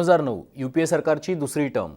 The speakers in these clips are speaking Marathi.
हजार नऊ यू पी ए सरकारची दुसरी टर्म.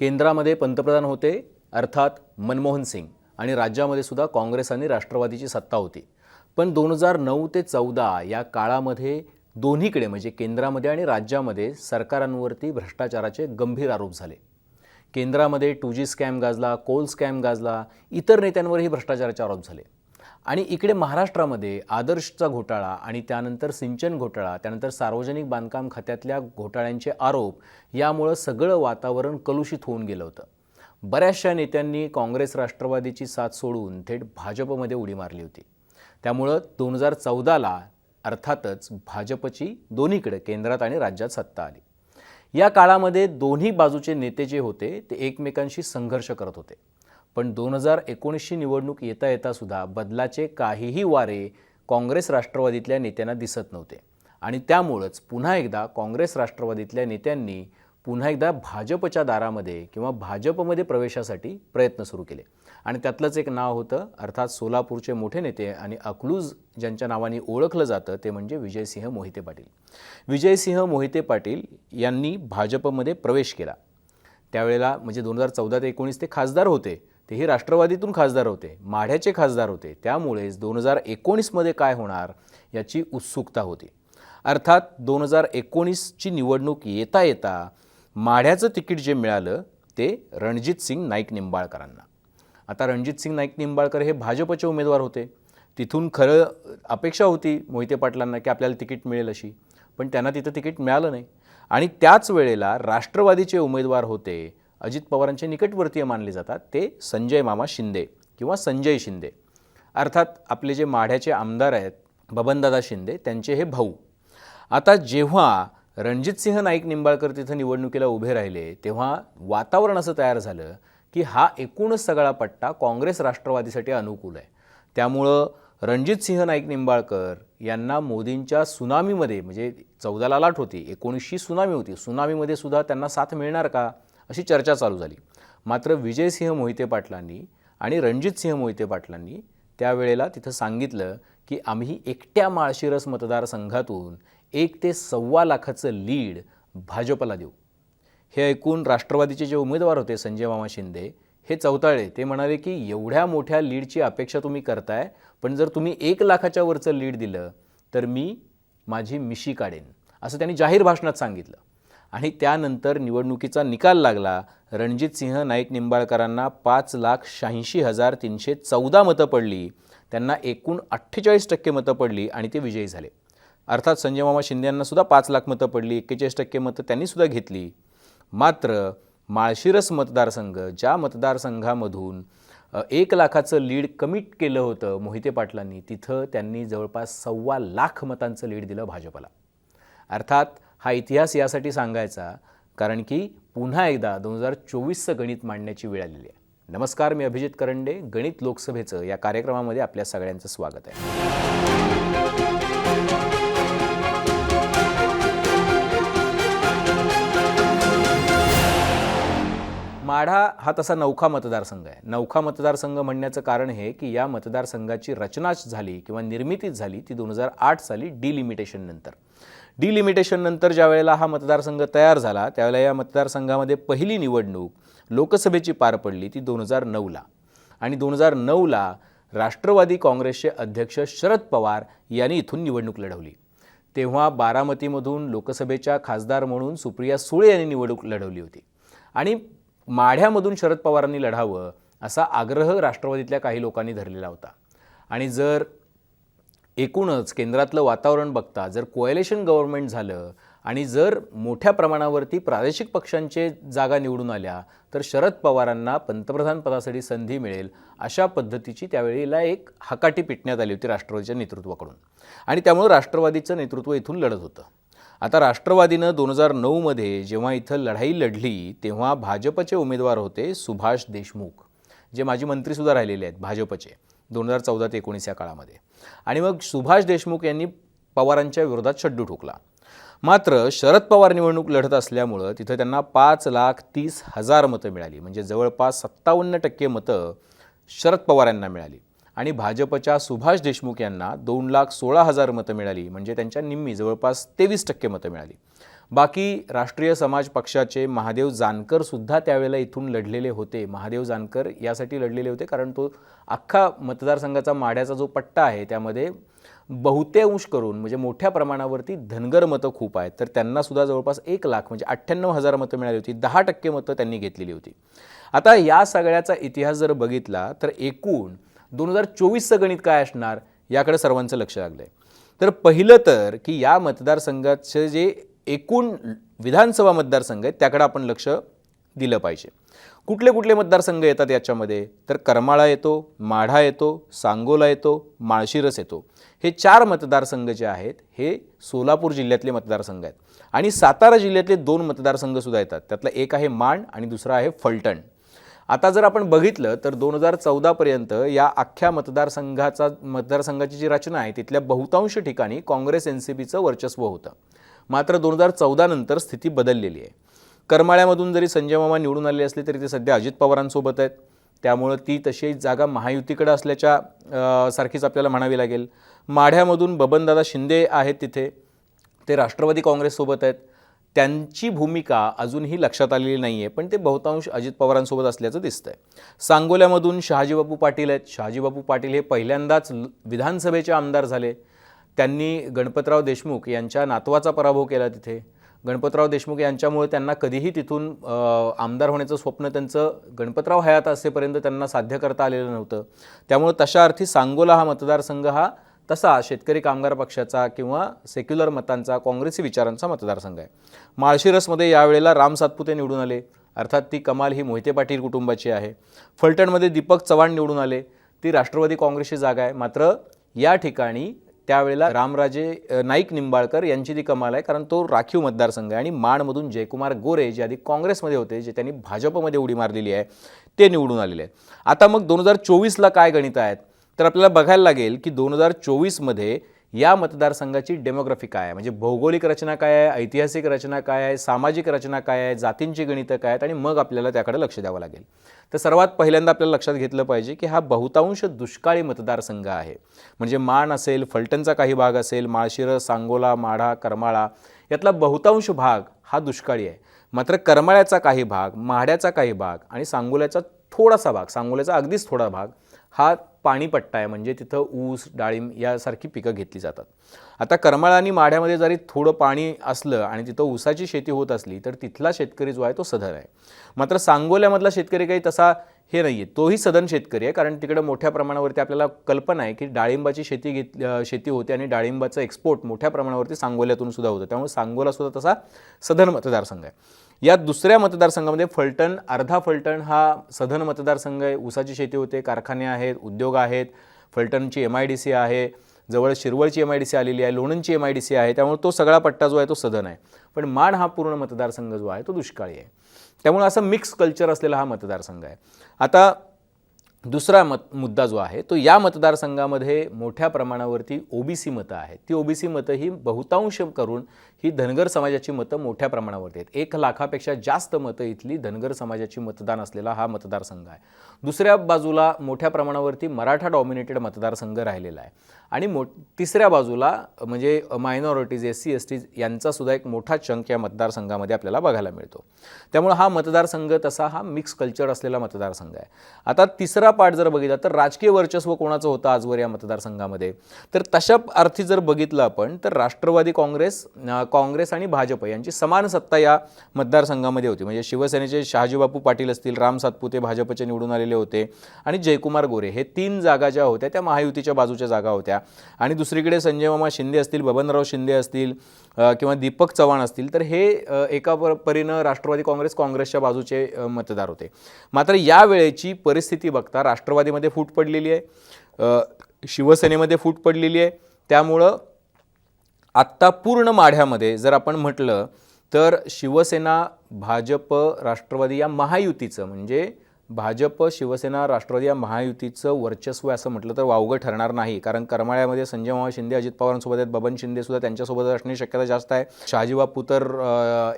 केंद्रामध्ये पंतप्रधान होते अर्थात मनमोहन सिंग. आणि राज्यामध्ये सुद्धा काँग्रेस आणि राष्ट्रवादीची सत्ता होती. पण दोन हजार नऊ ते चौदा या काळामध्ये दोन्हीकडे म्हणजे केंद्रामध्ये आणि राज्यामध्ये सरकारांवरती भ्रष्टाचाराचे गंभीर आरोप झाले. केंद्रामध्ये टू जी स्कॅम गाजला कोल स्कॅम गाजला इतर नेत्यांवरही भ्रष्टाचाराचे आरोप झाले. आणि इकडे महाराष्ट्रामध्ये आदर्शचा घोटाळा आणि त्यानंतर सिंचन घोटाळा त्यानंतर सार्वजनिक बांधकाम खात्यातल्या घोटाळ्यांचे आरोप यामुळं सगळं वातावरण कलुषित होऊन गेलं होतं. बऱ्याचशा नेत्यांनी काँग्रेस राष्ट्रवादीची साथ सोडून थेट भाजपमध्ये उडी मारली होती. त्यामुळं दोन हजार चौदाला अर्थातच भाजपची दोन्हीकडे केंद्रात आणि राज्यात सत्ता आली. या काळामध्ये दोन्ही बाजूचे नेते जे होते ते एकमेकांशी संघर्ष करत होते. पण दोन हजार एकोणीसची निवडणूक येता येता सुद्धा बदलाचे काहीही वारे काँग्रेस राष्ट्रवादीतल्या नेत्यांना दिसत नव्हते. आणि त्यामुळंच पुन्हा एकदा काँग्रेस राष्ट्रवादीतल्या नेत्यांनी पुन्हा एकदा भाजपच्या दारामध्ये किंवा भाजपमध्ये प्रवेशासाठी प्रयत्न सुरू केले. आणि त्यातलंच एक नाव होतं अर्थात सोलापूरचे मोठे नेते आणि अकलूज ज्यांच्या नावाने ओळखलं जातं ते म्हणजे विजयसिंह मोहिते पाटील. विजयसिंह मोहिते पाटील यांनी भाजपमध्ये प्रवेश केला. त्यावेळेला म्हणजे दोन हजार चौदा ते एकोणीस ते खासदार होते तेही राष्ट्रवादीतून खासदार होते माढ्याचे खासदार होते. त्यामुळेच दोन हजार एकोणीसमध्ये काय होणार याची उत्सुकता होती. अर्थात दोन हजार एकोणीसची निवडणूक येता येता माढ्याचं तिकीट जे मिळालं ते रणजित सिंग नाईक निंबाळकरांना. आता रणजित सिंग नाईक निंबाळकर हे भाजपचे उमेदवार होते. तिथून खरं अपेक्षा होती मोहिते पाटलांना की आपल्याला तिकीट मिळेल अशी पण त्यांना तिथं तिकीट मिळालं नाही. आणि त्याच वेळेला राष्ट्रवादीचे उमेदवार होते अजित पवारांचे निकटवर्तीय मानले जातात ते संजय मामा शिंदे किंवा संजय शिंदे. अर्थात आपले जे माढ्याचे आमदार आहेत बबनदादा शिंदे त्यांचे हे भाऊ. आता जेव्हा रणजितसिंह नाईक निंबाळकर तिथं निवडणुकीला उभे राहिले तेव्हा वातावरण असं तयार झालं की हा एकूणच सगळा पट्टा काँग्रेस राष्ट्रवादीसाठी अनुकूल आहे. त्यामुळं रणजितसिंह नाईक निंबाळकर यांना मोदींच्या सुनामीमध्ये म्हणजे चौदाला लाट होती एकोणीसशी सुनामी होती. सुनामीमध्ये सुद्धा त्यांना साथ मिळणार का? अशी चर्चा चालू झाली. मात्र विजयसिंह मोहिते पाटलांनी आणि रणजितसिंह मोहिते पाटलांनी त्यावेळेला तिथं सांगितलं की आम्ही एकट्या माळशिरस मतदारसंघातून एक ते सव्वा लाखाचं लीड भाजपला देऊ. हे ऐकून राष्ट्रवादीचे जे उमेदवार होते संजय मामा शिंदे हे चौताळे ते म्हणाले की एवढ्या मोठ्या लीडची अपेक्षा तुम्ही करताय पण जर तुम्ही एक लाखाच्या वरचं लीड दिलं तर मी माझी मिशी काढेन असं त्यांनी जाहीर भाषणात सांगितलं. आणि त्यानंतर निवडणुकीचा निकाल लागला. रणजित सिंह नाईक निंबाळकरांना पाच लाख शहाऐंशी हजार तीनशे चौदा मतं पडली. त्यांना एकूण अठ्ठेचाळीस टक्के मतं पडली आणि ते विजयी झाले. अर्थात संजय मामा शिंदे सुद्धा पाच लाख मतं पडली एक्केचाळीस टक्के मतं त्यांनीसुद्धा घेतली. मात्र माळशिरस मतदारसंघ ज्या मतदारसंघामधून एक लाखाचं लीड कमिट केलं होतं मोहिते पाटलांनी तिथं त्यांनी जवळपास सव्वा लाख मतांचं लीड दिलं भाजपला. अर्थात हा इतिहास यासाठी सांगायचा कारण की पुन्हा एकदा दोन हजार चोवीसचं गणित मांडण्याची वेळ आलेली आहे. नमस्कार मी अभिजित करंडे गणित लोकसभेचं या कार्यक्रमामध्ये आपल्या सगळ्यांचं स्वागत आहे. माढा हा तसा नौखा मतदारसंघ आहे. नौखा मतदारसंघ म्हणण्याचं कारण हे की या मतदारसंघाची रचनाच झाली किंवा निर्मितीच झाली ती दोन हजार आठ साली डिलिमिटेशन नंतर डिलिमिटेशन नंतर ज्या वेळेला हा मतदारसंघ तयार झाला त्यावेळेला या मतदारसंघामध्ये पहिली निवडणूक लोकसभेची पार पडली ती दोन हजार नऊला. आणि दोन हजार नऊला राष्ट्रवादी काँग्रेसचे अध्यक्ष शरद पवार यांनी इथून निवडणूक लढवली. तेव्हा बारामतीमधून लोकसभेच्या खासदार म्हणून सुप्रिया सुळे यांनी निवडणूक लढवली होती. आणि माढ्यामधून शरद पवारांनी लढावं असा आग्रह राष्ट्रवादीतल्या काही लोकांनी धरलेला होता. आणि जर एकूणच केंद्रातलं वातावरण बघता जर कोएलेशन गव्हर्नमेंट झालं आणि जर मोठ्या प्रमाणावरती प्रादेशिक पक्षांचे जागा निवडून आल्या तर शरद पवारांना पंतप्रधान पदासाठी संधी मिळेल अशा पद्धतीची त्यावेळेला एक हकाटी पिटण्यात आली होती राष्ट्रवादीच्या नेतृत्वाकडून. आणि त्यामुळं राष्ट्रवादीचं नेतृत्व इथून लढत होतं. आता राष्ट्रवादीनं दोन हजार नऊमध्ये जेव्हा इथं लढाई लढली तेव्हा भाजपचे उमेदवार होते सुभाष देशमुख जे माजी मंत्रीसुद्धा राहिलेले आहेत भाजपचे. दोन हजार चौदा ते एकोणीस या काळामध्ये. आणि मग सुभाष देशमुख यांनी पवारांच्या विरोधात शड्डू ठोकला. मात्र शरद पवार निवडणूक लढत असल्यामुळं तिथं त्यांना पाच लाख तीस हजार मतं मिळाली. म्हणजे जवळपास सत्तावन्न टक्के मतं शरद पवार यांना मिळाली. आणि भाजपच्या सुभाष देशमुख यांना दोन लाख सोळा हजार मतं मिळाली. म्हणजे त्यांच्या निम्मी जवळपास तेवीस टक्के मतं मिळाली. बाकी राष्ट्रीय समाज पक्षाचे महादेव जानकर सुद्धा त्यावेळेला इथून लढलेले होते. महादेव जानकर यासाठी लढलेले होते कारण तो अख्खा मतदारसंघाचा माढ्याचा जो पट्टा आहे त्यामध्ये बहुतेंश करून म्हणजे मोठ्या प्रमाणावरती धनगर मतं खूप आहेत. तर त्यांना सुद्धा जवळपास एक लाख म्हणजे अठ्ठ्याण्णव हजार मतं मिळाली होती. दहा टक्के मतं त्यांनी घेतलेली होती. आता या सगळ्याचा इतिहास जर बघितला तर एकूण दोन हजार चोवीसचं गणित काय असणार? याकडे सर्वांचं लक्ष लागलं आहे तर पहिलं तर की या मतदारसंघाचे जे एकूण विधानसभा मतदारसंघ आहेत त्याकडे आपण लक्ष दिलं पाहिजे. कुठले कुठले मतदारसंघ येतात याच्यामध्ये? तर करमाळा येतो माढा येतो सांगोला येतो माळशिरस येतो. हे चार मतदारसंघ जे आहेत हे सोलापूर जिल्ह्यातले मतदारसंघ आहेत. आणि सातारा जिल्ह्यातले दोन मतदारसंघसुद्धा येतात. त्यातला एक आहे माण आणि दुसरा आहे फलटण. आता जर आपण बघितलं तर दोन हजार चौदापर्यंत या अख्ख्या मतदारसंघाचा मतदारसंघाची जी रचना आहे तिथल्या बहुतांश ठिकाणी काँग्रेस एन सी पीचं वर्चस्व होतं. मात्र दोन हजार चौदानंतर स्थिती बदललेली आहे. करमाळ्यामधून जरी संजय मामा निवडून आले असले तरी ते सध्या अजित पवारांसोबत आहेत. त्यामुळं ती तशी जागा महायुतीकडे असल्याच्या सारखीच आपल्याला म्हणावी लागेल. माढ्यामधून बबनदादा शिंदे आहेत तिथे. ते राष्ट्रवादी काँग्रेससोबत आहेत. त्यांची भूमिका अजूनही लक्षात आलेली नाही आहे पण ते बहुतांश अजित पवारांसोबत असल्याचं दिसतंय. सांगोल्यामधून शहाजीबापू पाटील आहेत. शहाजीबापू पाटील हे पहिल्यांदाच विधानसभेचे आमदार झाले. त्यांनी गणपतराव देशमुख यांच्या नातवाचा पराभव केला तिथे. गणपतराव देशमुख यांच्यामुळे त्यांना कधीही तिथून आमदार होण्याचं स्वप्न त्यांचं गणपतराव हयात असेपर्यंत त्यांना साध्य करता आलेलं नव्हतं. त्यामुळे तशा अर्थी सांगोला हा मतदारसंघ हा तसा शेतकरी कामगार पक्षाचा किंवा सेक्युलर मतांचा काँग्रेसी विचारांचा मतदारसंघ आहे. माळशिरसमध्ये यावेळेला राम सातपुते निवडून आले. अर्थात ती कमाल ही मोहिते पाटील कुटुंबाची आहे. फलटणमध्ये दीपक चव्हाण निवडून आले. ती राष्ट्रवादी काँग्रेसची जागा आहे. मात्र या ठिकाणी त्यावेळेला रामराजे नाईक निंबाळकर यांची ती कमाल आहे. कारण तो राखीव मतदारसंघ आहे आणि माणमधून जयकुमार गोरे जे आधी काँग्रेसमध्ये होते जे त्यांनी भाजपमध्ये उडी मारलेली आहे ते निवडून आलेले आहेत. आता मग दोन हजार चोवीसला काय गणित आहेत? तर आपल्याला बघायला लागेल की दोन हजार चोवीसमध्ये या मतदारसंघाची डेमोग्राफी काय आहे? म्हणजे भौगोलिक रचना काय आहे? ऐतिहासिक रचना काय आहे? सामाजिक रचना काय आहे? जातींची गणितं काय आहेत? आणि मग आपल्याला त्याकडे लक्ष द्यावं लागेल. तर सर्वात पहिल्यांदा आपल्याला लक्षात घेतलं पाहिजे की हा बहुतांश दुष्काळी मतदारसंघ आहे. म्हणजे माण असेल फलटणचा काही भाग असेल माळशिरस सांगोला माढा करमाळा यातला बहुतांश भाग हा दुष्काळी आहे. मात्र करमाळ्याचा काही भाग माढ्याचा काही भाग आणि सांगोल्याचा थोडासा भाग सांगोल्याचा अगदीच थोडा भाग हा पाणीपट्टा आहे म्हणजे तिथं ऊस डाळिंब यासारखी पिकं घेतली जातात. आता करमाळा आणि माढ्यामध्ये जरी थोडं पाणी असलं आणि तिथं ऊसाची शेती होत असली तर तिथला शेतकरी जो आहे तो सधन आहे. मात्र सांगोल्यामधला शेतकरी काही तसा हे नाही आहे तोही सदन शेतकरी आहे कारण तिकडं मोठ्या प्रमाणावरती आपल्याला कल्पना आहे की डाळिंबाची शेती घेत शेती होते आणि डाळिंबाचं एक्सपोर्ट मोठ्या प्रमाणावरती सांगोल्यातून सुद्धा होतं. त्यामुळे सांगोला सुद्धा तसा सधन मतदारसंघ आहे. या दुसऱ्या मतदारसंघामध्ये फलटण अर्धा फलटण हा सधन मतदारसंघ आहे. ऊसाची शेती होते कारखाने आहेत उद्योग आहेत फलटणची एम आय डी सी आहे जवळ शिरवळची एम आय डी सी आलेली आहे लोणंदची एम आय डी सी आहे. त्यामुळे तो सगळा पट्टा जो आहे तो सदन आहे. पण माण हा पूर्ण मतदारसंघ जो आहे तो दुष्काळी आहे. त्यामुळे असं मिक्स कल्चर असलेला हा मतदारसंघ आहे. आता दुसरा मत मुद्दा जो आहे तो या मतदारसंघामध्ये मोठ्या प्रमाणावरती ओबीसी मतं आहेत. ती ओबीसी मतं ही बहुतांश करून ही धनगर समाजाची मतं मोठ्या प्रमाणावरती आहेत एक लाखापेक्षा जास्त मतं इथली धनगर समाजाची मतदान असलेला हा मतदारसंघ आहे. दुसऱ्या बाजूला मोठ्या प्रमाणावरती मराठा डॉमिनेटेड मतदारसंघ राहिलेला आहे. आणि मो तिसऱ्या बाजूला म्हणजे minorities S C S Ts यांचासुद्धा एक मोठा चंक या मतदारसंघामध्ये आपल्याला बघायला मिळतो. त्यामुळे हा मतदारसंघ तसा हा मिक्स कल्चर असलेला मतदारसंघ आहे. आता तिसरा पार्ट जर बघितला तर राजकीय वर्चस्व कोणाचं होतं आजवर या मतदारसंघामध्ये? तर तशा अर्थी जर बघितलं आपण तर राष्ट्रवादी काँग्रेस काँग्रेस आणि भाजप यांची समान सत्ता या मतदारसंघामध्ये होती. म्हणजे शिवसेनेचे शहाजीबापू पाटील असतील राम सातपुते भाजपचे निवडून आलेले होते आणि जयकुमार गोरे हे तीन जागा ज्या होत्या त्या महायुतीच्या बाजूच्या जागा होत्या. आणि दुसरीकडे संजय मामा शिंदे असतील बबनराव शिंदे असतील किंवा दीपक चव्हाण असतील तर हे एका परीनं राष्ट्रवादी काँग्रेस काँग्रेसच्या बाजूचे मतदार होते. मात्र या वेळेची परिस्थिती बघता राष्ट्रवादीमध्ये फूट पडलेली आहे. शिवसेनेमध्ये फूट पडलेली आहे. त्यामुळं आत्ता पूर्ण माढ्यामध्ये जर आपण म्हटलं तर शिवसेना भाजप राष्ट्रवादी या महायुतीचं म्हणजे भाजप शिवसेना राष्ट्रवादी या महायुतीचं वर्चस्व आहे असं म्हटलं तर वावगं ठरणार नाही. कारण करमाळ्यामध्ये संजय मामा शिंदे अजित पवारांसोबत आहेत बबन शिंदे सुद्धा त्यांच्यासोबत असण्याची शक्यता जास्त आहे. शहाजी बापू तर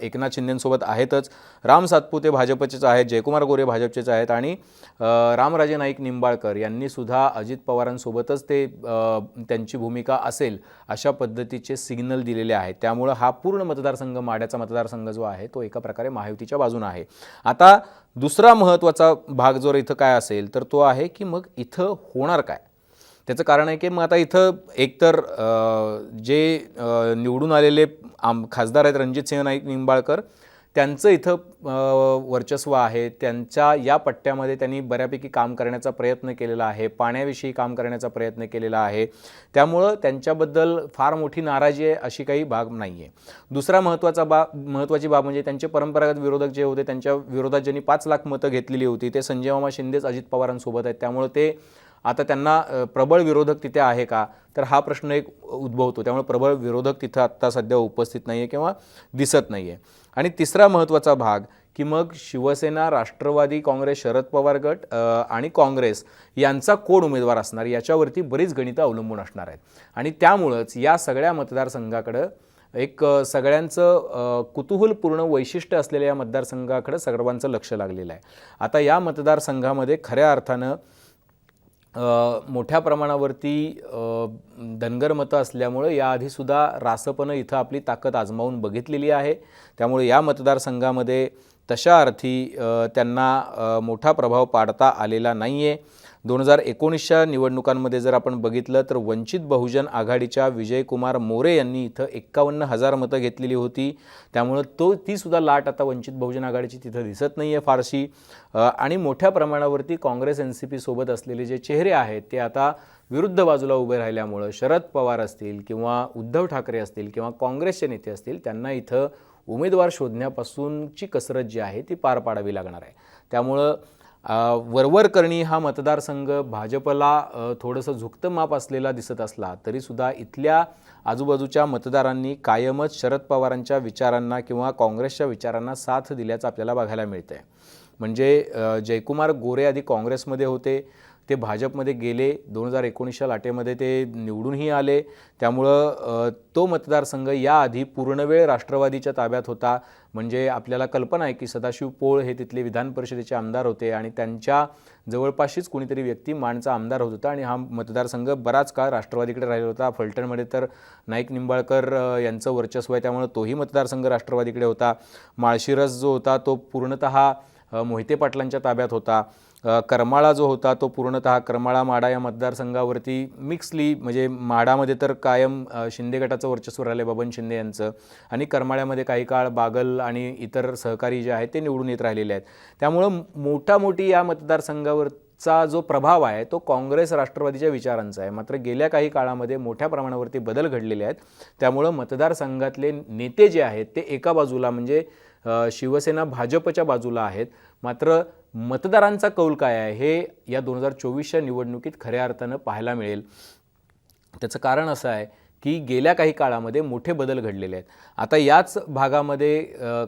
एकनाथ शिंदेसोबत आहेतच. राम सातपुते भाजपचेच आहेत. जयकुमार गोरे भाजपचेच आहेत. आणि रामराजे नाईक निंबाळकर यांनीसुद्धा अजित पवारांसोबतच ते त्यांची भूमिका असेल अशा पद्धतीचे सिग्नल दिलेले आहेत. त्यामुळं हा पूर्ण मतदारसंघ माड्याचा मतदारसंघ जो आहे तो एका प्रकारे महायुतीच्या बाजूने आहे. आता दुसरा महत्त्वाचा भाग जर इथं काय असेल तर तो आहे की मग इथं होणार काय? त्याचं कारण आहे की मग आता इथं एकतर जे निवडून आलेले आम खासदार आहेत रणजित सिंह नाईक निंबाळकर त्यांचं इथं वर्चस्व आहे. त्यांच्या या पट्ट्यामध्ये त्यांनी बऱ्यापैकी काम करण्याचा प्रयत्न केलेला आहे. पाण्याविषयी काम करण्याचा प्रयत्न केलेला आहे. त्यामुळं त्यांच्याबद्दल फार मोठी नाराजी आहे अशी काही बाब नाही आहे दुसरा महत्त्वाचा बाब महत्त्वाची बाब म्हणजे त्यांचे परंपरागत विरोधक जे होते त्यांच्या विरोधात ज्यांनी पाच लाख मतं घेतलेली होती ते संजय मामा शिंदेच अजित पवारांसोबत आहेत. त्यामुळं ते आता त्यांना प्रबळ विरोधक तिथे आहे का? तर हा प्रश्न एक उद्भवतो. त्यामुळे प्रबळ विरोधक तिथं आत्ता सध्या उपस्थित नाही आहे किंवा दिसत नाही आहे आणि तिसरा महत्त्वाचा भाग की मग शिवसेना राष्ट्रवादी काँग्रेस शरद पवार गट आणि काँग्रेस यांचा कोण उमेदवार असणार. याच्यावरती बरीच गणितं अवलंबून असणार आहेत. आणि त्यामुळंच या सगळ्या मतदारसंघाकडं एक सगळ्यांचं कुतूहलपूर्ण वैशिष्ट्य असलेल्या या मतदारसंघाकडं सर्वांचं लक्ष लागलेलं आहे. आता या मतदारसंघामध्ये खऱ्या अर्थानं मोठ्या प्रमाणावरती धनगर मतं असल्यामुळं याआधीसुद्धा रासपनं इथं आपली ताकद आजमावून बघितलेली आहे. त्यामुळे या मतदारसंघामध्ये तशा अर्थी त्यांना मोठा प्रभाव पाडता आलेला नाही आहे दोन हजार एकोणीसच्या निवडणुकांमध्ये जर आपण बघितलं तर वंचित बहुजन आघाडीच्या विजयकुमार मोरे यांनी इथं एक्कावन्न हजार मतं घेतलेली होती. त्यामुळं तो तीसुद्धा लाट आता वंचित बहुजन आघाडीची तिथं दिसत नाही आहे फारशी आणि मोठ्या प्रमाणावरती काँग्रेस एन सी पी सोबत असलेले जे चेहरे आहेत ते आता विरुद्ध बाजूला उभे राहिल्यामुळं शरद पवार असतील किंवा उद्धव ठाकरे असतील किंवा काँग्रेसचे नेते असतील त्यांना इथं उमेदवार शोधण्यापासूनची कसरत जी आहे ती पार पाडावी लागणार आहे. त्यामुळं वरवरकर्णी वरवर करणी हा मतदारसंघ भाजपला थोडंसं झुकतं माप असलेला दिसत असला तरीसुद्धा इथल्या आजूबाजूच्या मतदारांनी कायमच शरद पवारांच्या विचारांना किंवा काँग्रेसच्या विचारांना साथ दिल्याचं आपल्याला बघायला मिळतं आहे म्हणजे जयकुमार गोरे आधी काँग्रेसमध्ये होते ते भाजपमध्ये गेले दोन हजार एकोणीसच्या लाटेमध्ये ते निवडूनही आले. त्यामुळं तो मतदारसंघ याआधी पूर्णवेळ राष्ट्रवादीच्या ताब्यात होता. म्हणजे आपल्याला कल्पना आहे की सदाशिव पोळ हे तिथले विधान परिषदेचे आमदार होते आणि त्यांच्या जवळपासशीच कुणीतरी व्यक्ती माणचा आमदार होत होता आणि हा मतदारसंघ बराच काळ राष्ट्रवादीकडे राहिला होता. फलटणमध्ये तर नाईक निंबाळकर यांचं वर्चस्व आहे त्यामुळे तोही मतदारसंघ राष्ट्रवादीकडे होता. माळशिरस जो होता तो पूर्णतः मोहिते पाटलांच्या ताब्यात होता. करमाळा जो होता तो पूर्णतः करमाळा माडा या मतदारसंघावरती मिक्सली म्हणजे माडामध्ये तर कायम शिंदे गटाचं वर्चस्व राहिलं बबन शिंदे यांचं. आणि करमाळ्यामध्ये काही काळ बागल आणि इतर सहकारी जे आहेत ते निवडून येत राहिलेले आहेत. त्यामुळं मोठा मोठी या मतदारसंघावरचा जो प्रभाव आहे तो काँग्रेस राष्ट्रवादीच्या विचारांचा आहे. मात्र गेल्या काही काळामध्ये मोठ्या प्रमाणावरती बदल घडलेले आहेत. त्यामुळं मतदारसंघातले नेते जे आहेत ते एका बाजूला म्हणजे शिवसेना भाजपच्या बाजूला आहेत. मात्र मतदारांचा कौल काय आहे हे या दोन हजार चोवीसच्या निवडणुकीत खऱ्या अर्थानं पाहायला मिळेल. त्याचं कारण असं आहे की गेल्या काही काळामध्ये मोठे बदल घडलेले आहेत. आता याच भागामध्ये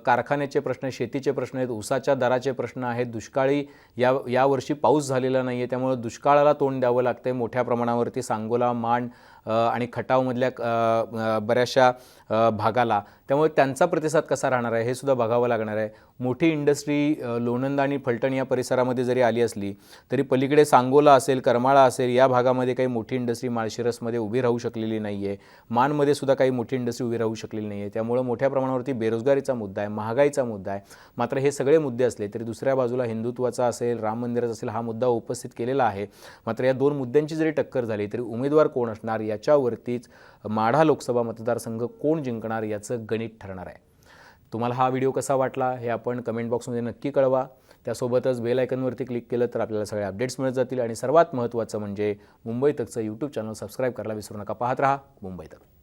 कारखान्याचे प्रश्न शेतीचे प्रश्न आहेत ऊसाच्या दराचे प्रश्न आहेत दुष्काळी या यावर्षी पाऊस झालेला नाही आहे त्यामुळं दुष्काळाला तोंड द्यावं लागतं आहे मोठ्या प्रमाणावरती सांगोला मांड आणि खटावमधल्या बऱ्याचशा भागाला. त्यामुळे त्यांचा प्रतिसाद कसा राहणार आहे हे सुद्धा बघावं लागणार आहे. मोठी इंडस्ट्री लोणंद आणि फलटण या परिसरामध्ये जरी आली असली तरी पलीकडे सांगोला असेल करमाळा असेल या भागामध्ये काही मोठी इंडस्ट्री माळशिरसमध्ये उभी राहू शकलेली नाही आहे मानमध्ये सुद्धा काही मोठी इंडस्ट्री उभी राहू शकलेली नाही आहे त्यामुळं मोठ्या प्रमाणावरती बेरोजगारीचा मुद्दा आहे महागाईचा मुद्दा आहे. मात्र हे सगळे मुद्दे असले तरी दुसऱ्या बाजूला हिंदुत्वाचा असेल राम मंदिराचा असेल हा मुद्दा उपस्थित केलेला आहे. मात्र या दोन मुद्द्यांची जरी टक्कर झाली तरी उमेदवार कोण असणार या याच्यावरतीच माढा लोकसभा मतदारसंघ कोण जिंकणार याचं गणित ठरणार आहे. तुम्हाला हा व्हिडिओ कसा वाटला हे आपण कमेंट बॉक्समध्ये नक्की कळवा. त्यासोबतच बेल आयकनवरती क्लिक केलं तर आपल्याला सगळे अपडेट्स मिळत जातील. आणि सर्वात महत्त्वाचं म्हणजे मुंबई तकचं यूट्यूब चॅनल सबस्क्राईब करायला विसरू नका. पाहत राहा मुंबई तक.